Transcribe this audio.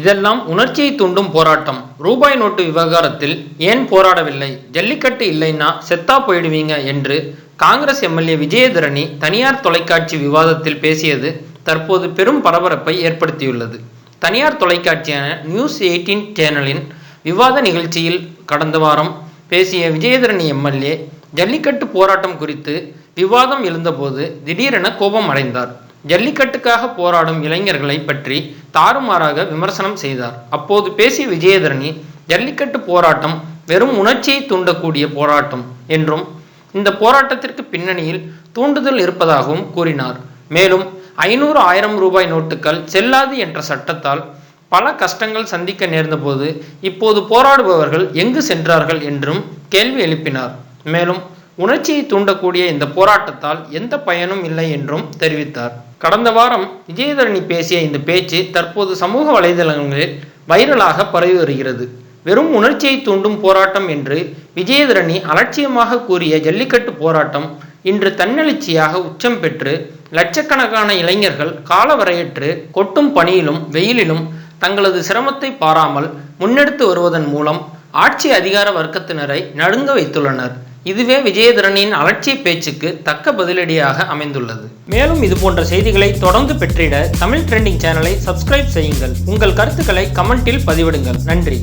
இதெல்லாம் உணர்ச்சியை தூண்டும் போராட்டம். ரூபாய் நோட்டு விவகாரத்தில் ஏன் போராடவில்லை? ஜல்லிக்கட்டு இல்லைன்னா செத்தா போயிடுவீங்க என்று காங்கிரஸ் எம்எல்ஏ விஜயதரணி தனியார் தொலைக்காட்சி விவாதத்தில் பேசியது தற்போது பெரும் பரபரப்பை ஏற்படுத்தியுள்ளது. தனியார் தொலைக்காட்சியான நியூஸ் எயிட்டீன் சேனலின் விவாத நிகழ்ச்சியில் கடந்த வாரம் பேசிய விஜயதரணி எம்எல்ஏ ஜல்லிக்கட்டு போராட்டம் குறித்து விவாதம் எழுந்தபோது திடீரென கோபம் அடைந்தார். ஜல்லிக்கட்டுக்காக போராடும் இளைஞர்களை பற்றி தாறுமாறாக விமர்சனம் செய்தார். அப்போது பேசிய விஜயதரணி ஜல்லிக்கட்டு போராட்டம் வெறும் உணர்ச்சியை தூண்டக்கூடிய போராட்டம் என்றும் இந்த போராட்டத்திற்கு பின்னணியில் தூண்டுதல் இருப்பதாகவும் கூறினார். மேலும் ஐநூறு ஆயிரம் ரூபாய் நோட்டுகள் செல்லாது என்ற சட்டத்தால் பல கஷ்டங்கள் சந்திக்க நேர்ந்தபோது இப்போது போராடுபவர்கள் எங்கு சென்றார்கள்? என்றும் கேள்வி எழுப்பினார். மேலும் உணர்ச்சியை தூண்டக்கூடிய இந்த போராட்டத்தால் எந்த பயனும் இல்லை என்றும் தெரிவித்தார். கடந்த வாரம் விஜயதரணி பேசிய இந்த பேச்சு தற்போது சமூக வலைதளங்களில் வைரலாக பரவி வருகிறது. வெறும் உணர்ச்சியை தூண்டும் போராட்டம் என்று விஜயதரணி அலட்சியமாக கூறிய ஜல்லிக்கட்டு போராட்டம் இன்று தன்னெழுச்சியாக உச்சம் பெற்று லட்சக்கணக்கான இளைஞர்கள் காலவரையற்று கொட்டும் பணியிலும் வெயிலிலும் தங்களது சிரமத்தை பாராமல் முன்னெடுத்து வருவதன் மூலம் ஆட்சி அதிகார வர்க்கத்தினரை நடுங்க வைத்துள்ளனர். இதுவே விஜயதரனின் அலட்சிய பேச்சுக்கு தக்க பதிலடியாக அமைந்துள்ளது. மேலும் இது போன்ற செய்திகளை தொடர்ந்து பெற்றிட தமிழ் ட்ரெண்டிங் சேனலை சப்ஸ்கிரைப் செய்யுங்கள். உங்கள் கருத்துக்களை கமெண்டில் பதிவிடுங்கள். நன்றி.